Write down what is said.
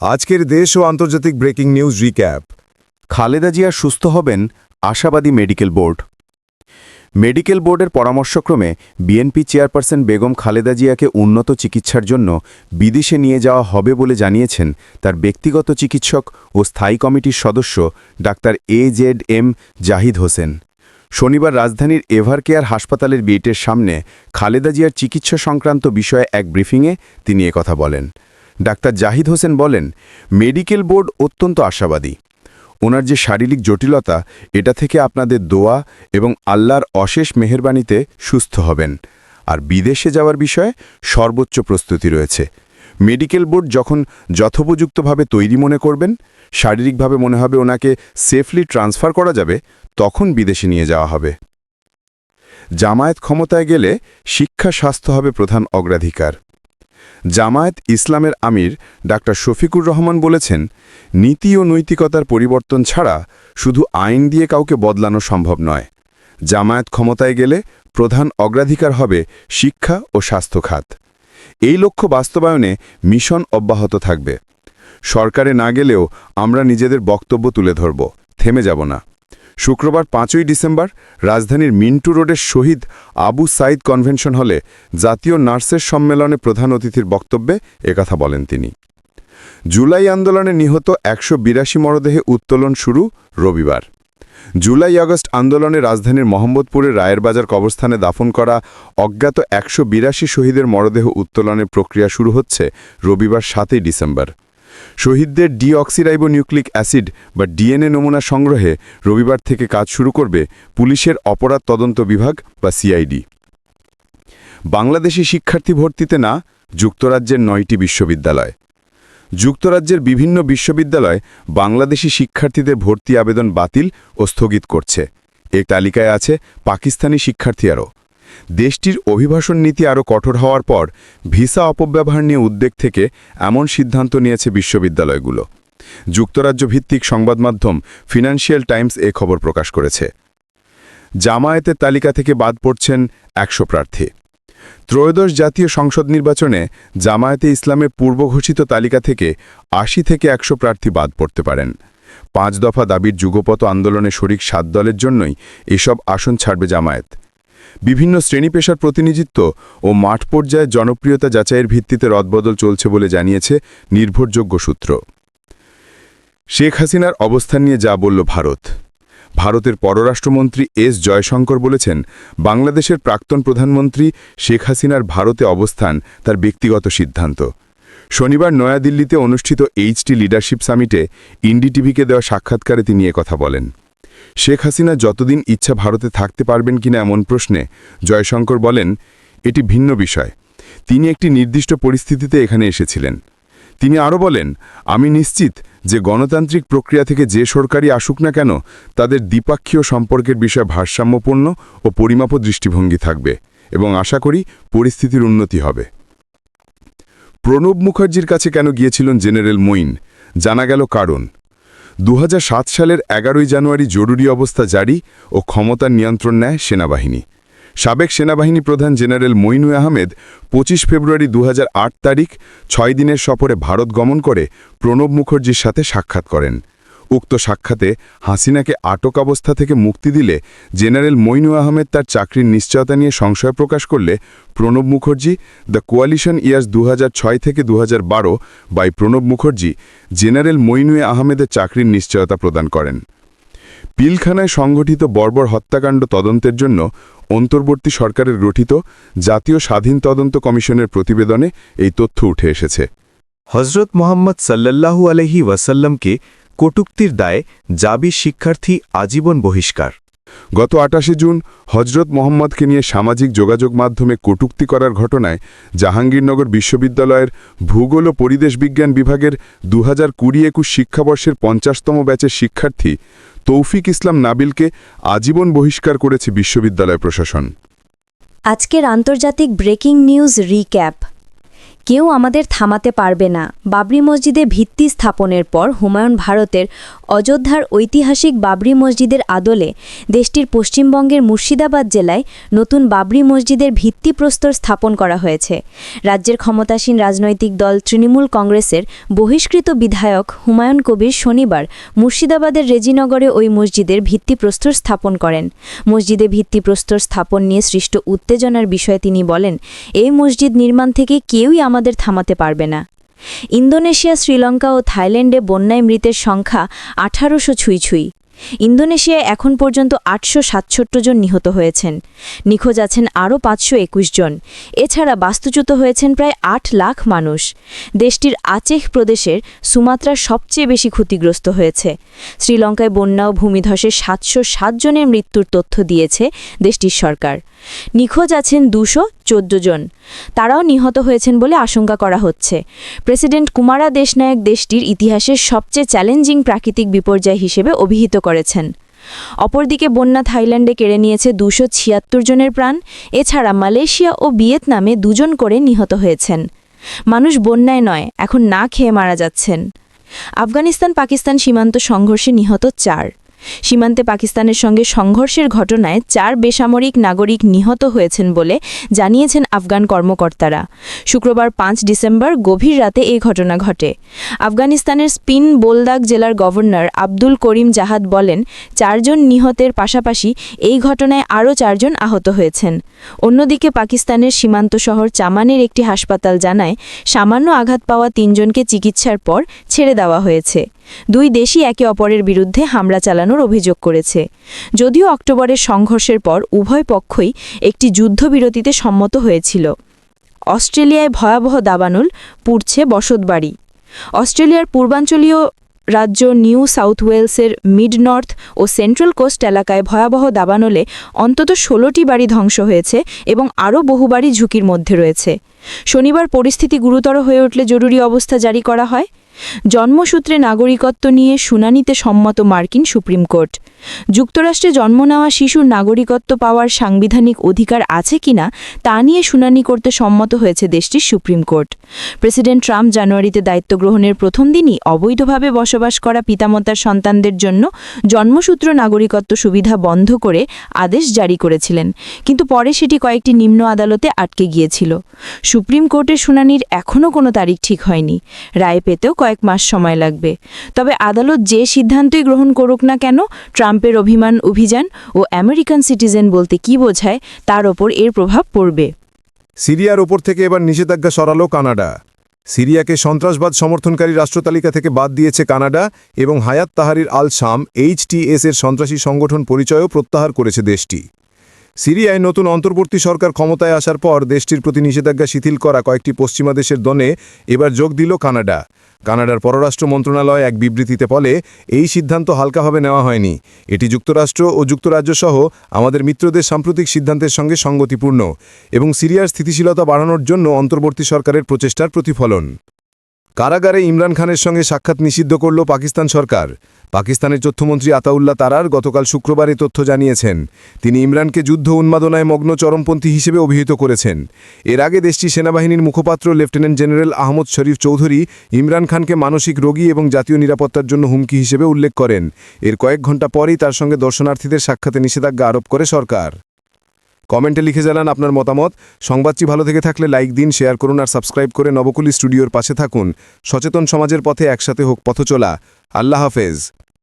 আজকের দেশ ও আন্তর্জাতিক breaking news recap. Khaleda Zia সুস্থ হবেন, আশাবাদী মেডিকেল বোর্ড। মেডিকেল বোর্ডের পরামর্শক্রমে বিএনপি চেয়ারপারসন বেগম খালেদা জিয়াকে উন্নত চিকিৎসার জন্য বিদেশে নিয়ে যাওয়া হবে বলে জানিয়েছেন তার ব্যক্তিগত চিকিৎসক ও স্থায়ী কমিটির সদস্য doctor A Z M Zahid Hossain. শনিবার রাজধানীর এভার কেয়ার হাসপাতালের বিয়েটের সামনে খালেদা জিয়ার চিকিৎসা সংক্রান্ত বিষয়ে এক ব্রিফিংয়ে তিনি কথা বলেন। ডাক্তার জাহিদ হোসেন বলেন, মেডিকেল বোর্ড অত্যন্ত আশাবাদী। ওনার যে শারীরিক জটিলতা, এটা থেকে আপনাদের দোয়া এবং আল্লাহর অশেষ মেহেরবানিতে সুস্থ হবেন। আর বিদেশে যাওয়ার বিষয়ে সর্বোচ্চ প্রস্তুতি রয়েছে। মেডিকেল বোর্ড যখন যথোপযুক্তভাবে তৈরি মনে করবেন, শারীরিকভাবে মনে হবে ওনাকে সেফলি ট্রান্সফার করা যাবে, তখন বিদেশে নিয়ে যাওয়া হবে। জামায়াত ক্ষমতায় গেলে শিক্ষা স্বাস্থ্য হবে প্রধান অগ্রাধিকার। জামায়াত ইসলামের আমির ডাক্তার শফিকুর রহমান বলেছেন, নীতি ও নৈতিকতার পরিবর্তন ছাড়া শুধু আইন দিয়ে কাউকে বদলানো সম্ভব নয়। জামায়াত ক্ষমতায় গেলে প্রধান অগ্রাধিকার হবে শিক্ষা ও স্বাস্থ্য খাত এই লক্ষ্য বাস্তবায়নে মিশন অব্যাহত থাকবে। সরকারে না গেলেও আমরা নিজেদের বক্তব্য তুলে ধরব, থেমে যাব না। শুক্রবার পাঁচই ডিসেম্বর রাজধানীর মিন্টু রোডের শহীদ আবু সাইদ কনভেনশন হলে জাতীয় নার্সের সম্মেলনে প্রধান অতিথির বক্তব্যে একথা বলেন তিনি। জুলাই আন্দোলনে নিহত একশো বিরাশি মরদেহে উত্তোলন শুরু রবিবার। জুলাই আগস্ট আন্দোলনে রাজধানীর মোহাম্মদপুরের রায়েরবাজার কবরস্থানে দাফন করা অজ্ঞাত একশো বিরাশি শহীদের মরদেহ উত্তোলনের প্রক্রিয়া শুরু হচ্ছে রবিবার সাতই ডিসেম্বর। শহীদদের ডিঅক্সিরাইবো নিউক্লিক অ্যাসিড বা ডিএনএ নমুনা সংগ্রহে রবিবার থেকে কাজ শুরু করবে পুলিশের অপরাধ তদন্ত বিভাগ বা সিআইডি। বাংলাদেশি শিক্ষার্থী ভর্তিতে না, যুক্তরাজ্যের নয়টি বিশ্ববিদ্যালয়। যুক্তরাজ্যের বিভিন্ন বিশ্ববিদ্যালয় বাংলাদেশি শিক্ষার্থীদের ভর্তি আবেদন বাতিল ও স্থগিত করছে। এই তালিকায় আছে পাকিস্তানি শিক্ষার্থীরাও দেশটির অভিবাসন নীতি আরও কঠোর হওয়ার পর ভিসা অপব্যবহার নিয়ে উদ্বেগ থেকে এমন সিদ্ধান্ত নিয়েছে বিশ্ববিদ্যালয়গুলো। যুক্তরাজ্য ভিত্তিক সংবাদ মাধ্যম ফিনান্সিয়াল টাইমস এ খবর প্রকাশ করেছে। জামায়াতের তালিকা থেকে বাদ পড়ছেন একশো প্রার্থী। ত্রয়োদশ জাতীয় সংসদ নির্বাচনে জামায়াতে ইসলামের পূর্বঘোষিত তালিকা থেকে আশি থেকে একশো প্রার্থী বাদ পড়তে পারেন। পাঁচ দফা দাবির যুগপত আন্দোলনে শরিক সাত দলের জন্যই এসব আসন ছাড়বে জামায়াত। বিভিন্ন শ্রেণি পেশার প্রতিনিধিত্ব ও মাঠ পর্যায়ে জনপ্রিয়তা যাচাইয়ের ভিত্তিতে রদবদল চলছে বলে জানিয়েছে নির্ভরযোগ্য সূত্র। শেখ হাসিনার অবস্থান নিয়ে যা বলল ভারত। ভারতের পররাষ্ট্রমন্ত্রী এস জয়শঙ্কর বলেছেন, বাংলাদেশের প্রাক্তন প্রধানমন্ত্রী শেখ হাসিনার ভারতে অবস্থান তার ব্যক্তিগত সিদ্ধান্ত। শনিবার নয়াদিল্লিতে অনুষ্ঠিত এইচটি লিডারশিপ সামিটে ইন্ডিটিভিকে দেওয়া সাক্ষাৎকারে তিনি কথা বলেন। শেখ হাসিনা যতদিন ইচ্ছা ভারতে থাকতে পারবেন কিনা এমন প্রশ্নে জয়শঙ্কর বলেন, এটি ভিন্ন বিষয়। তিনি একটি নির্দিষ্ট পরিস্থিতিতে এখানে এসেছিলেন। তিনি আরও বলেন, আমি নিশ্চিত যে গণতান্ত্রিক প্রক্রিয়া থেকে যে সরকারই আসুক না কেন, তাদের দ্বিপাক্ষীয় সম্পর্কের বিষয়ে ভারসাম্যপূর্ণ ও পরিমাপ দৃষ্টিভঙ্গি থাকবে এবং আশা করি পরিস্থিতির উন্নতি হবে। প্রণব মুখার্জির কাছে কেন গিয়েছিলেন জেনারেল মঈন? জানা গেল কারণ। দু হাজার সাত সালের এগারোই জানুয়ারি জরুরি অবস্থা জারি ও ক্ষমতার নিয়ন্ত্রণ নেয় সেনাবাহিনী। সাবেক সেনাবাহিনী প্রধান জেনারেল মইনু আহমেদ ২৫ ফেব্রুয়ারি দু হাজার আট তারিখ ছয় দিনের সফরে ভারত গমন করে প্রণব মুখার্জির সাথে সাক্ষাৎ করেন। উক্ত সাক্ষাতে হাসিনাকে আটক অবস্থা থেকে মুক্তি দিলে জেনারেল মইনু আহমেদ তার চাকরির নিশ্চয়তা নিয়ে সংশয় প্রকাশ করলে Pranab Mukherjee, the coalition years দু হাজার ছয় থেকে দু হাজার বারো বাই প্রণব মুখার্জি জেনারেল মইনুয়ে আহমেদের চাকরির নিশ্চয়তা প্রদান করেন। পিলখানায় সংগঠিত বর্বর হত্যাকাণ্ড তদন্তের জন্য অন্তর্বর্তী সরকারের গঠিত জাতীয় স্বাধীন তদন্ত কমিশনের প্রতিবেদনে এই তথ্য উঠে এসেছে। হজরত মোহাম্মদ সাল্লাল্লাহু আলহি ওয়াসাল্লামকে কটুক্তির দায়ে জাবি শিক্ষার্থী আজীবন বহিষ্কার। গত আটাশে জুন হজরত মোহাম্মদকে নিয়ে সামাজিক যোগাযোগ মাধ্যমে কটুক্তি করার ঘটনায় জাহাঙ্গীরনগর বিশ্ববিদ্যালয়ের ভূগোল ও পরিবেশ বিজ্ঞান বিভাগের দু হাজার কুড়ি একুশ শিক্ষাবর্ষের পঞ্চাশতম ব্যাচের শিক্ষার্থী তৌফিক ইসলাম নাবিলকে আজীবন বহিষ্কার করেছে বিশ্ববিদ্যালয় প্রশাসন। আজকের আন্তর্জাতিক ব্রেকিং নিউজ রিক্যাপ। কেউ আমাদের থামাতে পারবে না। বাবরি মসজিদে ভিত্তি স্থাপনের পর হুমায়ুন ভারতের অযোধ্যার ঐতিহাসিক বাবরি মসজিদের আদলে দেশটির পশ্চিমবঙ্গের মুর্শিদাবাদ জেলায় নতুন বাবরি মসজিদের ভিত্তিপ্রস্তর স্থাপন করা হয়েছে। রাজ্যের ক্ষমতাসীন রাজনৈতিক দল তৃণমূল কংগ্রেসের বহিষ্কৃত বিধায়ক হুমায়ুন কবির শনিবার মুর্শিদাবাদের রেজিনগরে ওই মসজিদের ভিত্তিপ্রস্তর স্থাপন করেন। মসজিদে ভিত্তিপ্রস্তর স্থাপন নিয়ে সৃষ্ট উত্তেজনার বিষয়ে তিনি বলেন, এই মসজিদ নির্মাণ থেকে কেউই থামাতে পারবে না। ইন্দোনেশিয়া, শ্রীলঙ্কা ও থাইল্যান্ডে বন্যায় মৃতের সংখ্যা আঠারোশো ছুঁই ছুঁই। ইন্দোনেশিয়ায় এখন পর্যন্ত আটশো সাতষট্টি জন নিহত হয়েছেন। নিখোঁজ আছেন আরও পাঁচশো একুশ জন। এছাড়া বাস্তুচ্যুত হয়েছেন প্রায় আট লাখ মানুষ। দেশটির আচেহ প্রদেশের সুমাত্রার সবচেয়ে বেশি ক্ষতিগ্রস্ত হয়েছে। শ্রীলঙ্কায় বন্যা ও ভূমিধসে সাতশো সাত জনের মৃত্যুর তথ্য দিয়েছে দেশটির সরকার। নিখোঁজ আছেন দুশো চোদ্দ জন। তারাও নিহত হয়েছেন বলে আশঙ্কা করা হচ্ছে। প্রেসিডেন্ট কুমারা দেশনায়ক দেশটির ইতিহাসের সবচেয়ে চ্যালেঞ্জিং প্রাকৃতিক বিপর্যয় হিসেবে অভিহিত করেছেন। অপরদিকে বন্যা থাইল্যান্ডে কেড়ে নিয়েছে দুশো ছিয়াত্তর জনের প্রাণ। এছাড়া মালয়েশিয়া ও ভিয়েতনামে দুজন করে নিহত হয়েছেন। মানুষ বন্যায় নয়, এখন না খেয়ে মারা যাচ্ছেন। আফগানিস্তান পাকিস্তান সীমান্ত সংঘর্ষে নিহত চার। সীমান্তে পাকিস্তানের সঙ্গে সংঘর্ষের ঘটনায় চার বেসামরিক নাগরিক নিহত হয়েছেন বলে জানিয়েছেন আফগান কর্মকর্তারা। শুক্রবার পাঁচ ডিসেম্বর গভীর রাতে এই ঘটনা ঘটে। আফগানিস্তানের স্পিন বোলদাগ জেলার গভর্নর আব্দুল করিম জাহাদ বলেন, চারজন নিহতের পাশাপাশি এই ঘটনায় আরও চারজন আহত হয়েছেন। অন্যদিকে পাকিস্তানের সীমান্ত শহর চামানের একটি হাসপাতাল জানায়, সামান্য আঘাত পাওয়া তিনজনকে চিকিৎসার পর ছেড়ে দেওয়া হয়েছে। দুই দেশই একে অপরের বিরুদ্ধে হামলা চালানোর অভিযোগ করেছে। যদিও অক্টোবরের সংঘর্ষের পর উভয় পক্ষই একটি যুদ্ধবিরতিতে সম্মত হয়েছিল। অস্ট্রেলিয়ায় ভয়াবহ দাবানল পুড়ছে বসতবাড়ি। অস্ট্রেলিয়ার পূর্বাঞ্চলীয় রাজ্য নিউ সাউথ ওয়েলসের মিড নর্থ ও সেন্ট্রাল কোস্ট এলাকায় ভয়াবহ দাবানলে অন্তত ষোলোটি বাড়ি ধ্বংস হয়েছে এবং আরও বহু বাড়ি ঝুঁকির মধ্যে রয়েছে। শনিবার পরিস্থিতি গুরুতর হয়ে উঠলে জরুরি অবস্থা জারি করা হয়। জন্মসূত্রে নাগরিকত্ব নিয়ে শুনানিতে সম্মত মার্কিন সুপ্রিম কোর্ট। যুক্তরাষ্ট্রে জন্ম নেওয়া শিশুর নাগরিকত্ব পাওয়ার সাংবিধানিক অধিকার আছে কিনা তা নিয়ে শুনানি করতে সম্মত হয়েছে দেশটির সুপ্রিম কোর্ট। প্রেসিডেন্ট ট্রাম্প জানুয়ারিতে দায়িত্ব গ্রহণের প্রথম দিনই অবৈধভাবে বসবাস করা পিতামাতার সন্তানদের জন্য জন্মসূত্র নাগরিকত্ব সুবিধা বন্ধ করে আদেশ জারি করেছিলেন, কিন্তু পরে সেটি কয়েকটি নিম্ন আদালতে আটকে গিয়েছিল। সুপ্রিম কোর্টের শুনানির এখনও কোনো তারিখ ঠিক হয়নি। রায় পেতেও কয়েক মাস সময় লাগবে। তবে আদালত যে সিদ্ধান্তই গ্রহণ করুক না কেন, ট্রাম্পের অভিমান, অভিযান ও আমেরিকান সিটিজেন বলতে কি বোঝায়, তার ওপর এর প্রভাব পড়বে। সিরিয়ার ওপর থেকে এবার নিষেধাজ্ঞা সরালো কানাডা। সিরিয়াকে সন্ত্রাসবাদ সমর্থনকারী রাষ্ট্রতালিকা থেকে বাদ দিয়েছে কানাডা এবং হায়াত তাহারির আল শাম এইচটিএস এর সন্ত্রাসী সংগঠন পরিচয়ও প্রত্যাহার করেছে দেশটি। সিরিয়ায় নতুন অন্তর্বর্তী সরকার ক্ষমতায় আসার পর দেশটির প্রতি নিষেধাজ্ঞা শিথিল করা কয়েকটি পশ্চিমা দেশের দনে এবার যোগ দিল কানাডা। কানাডার পররাষ্ট্র মন্ত্রণালয় এক বিবৃতিতে বলে, এই সিদ্ধান্ত হালকাভাবে নেওয়া হয়নি। এটি যুক্তরাষ্ট্র ও যুক্তরাজ্য সহ আমাদের মিত্রদের সাম্প্রতিক সিদ্ধান্তের সঙ্গে সঙ্গতিপূর্ণ এবং সিরিয়ার স্থিতিশীলতা বাড়ানোর জন্য অন্তর্বর্তী সরকারের প্রচেষ্টার প্রতিফলন। কারাগারে ইমরান খানের সঙ্গে সাক্ষাৎ নিষিদ্ধ করল পাকিস্তান সরকার। পাকিস্তানের তথ্যমন্ত্রী আতাউল্লাহ তারার গতকাল শুক্রবার তথ্য জানিয়েছেন, তিনি ইমরানকে যুদ্ধ উন্মাদনায় মগ্ন চরমপন্থী হিসেবে অভিহিত করেছেন। এর আগে দেশটি সেনাবাহিনীর মুখপাত্র লেফটেন্যান্ট জেনারেল আহমদ শরীফ চৌধুরী ইমরান খানকে মানসিক রোগী এবং জাতীয় নিরাপত্তার জন্য হুমকি হিসেবে উল্লেখ করেন। এর কয়েক ঘণ্টা পরেই তার সঙ্গে দর্শনার্থীদের সাক্ষাতে নিষেধাজ্ঞা আরোপ করে সরকার। কমেন্টে লিখে জানান আপনার মতামত। সংবাদটি ভালো থেকে থাকলে লাইক দিন, শেয়ার করুন আর সাবস্ক্রাইব করে নবকুলি স্টুডিওর পাশে থাকুন। সচেতন সমাজের পথে একসাথে হোক পথচলা। আল্লাহ হাফেজ।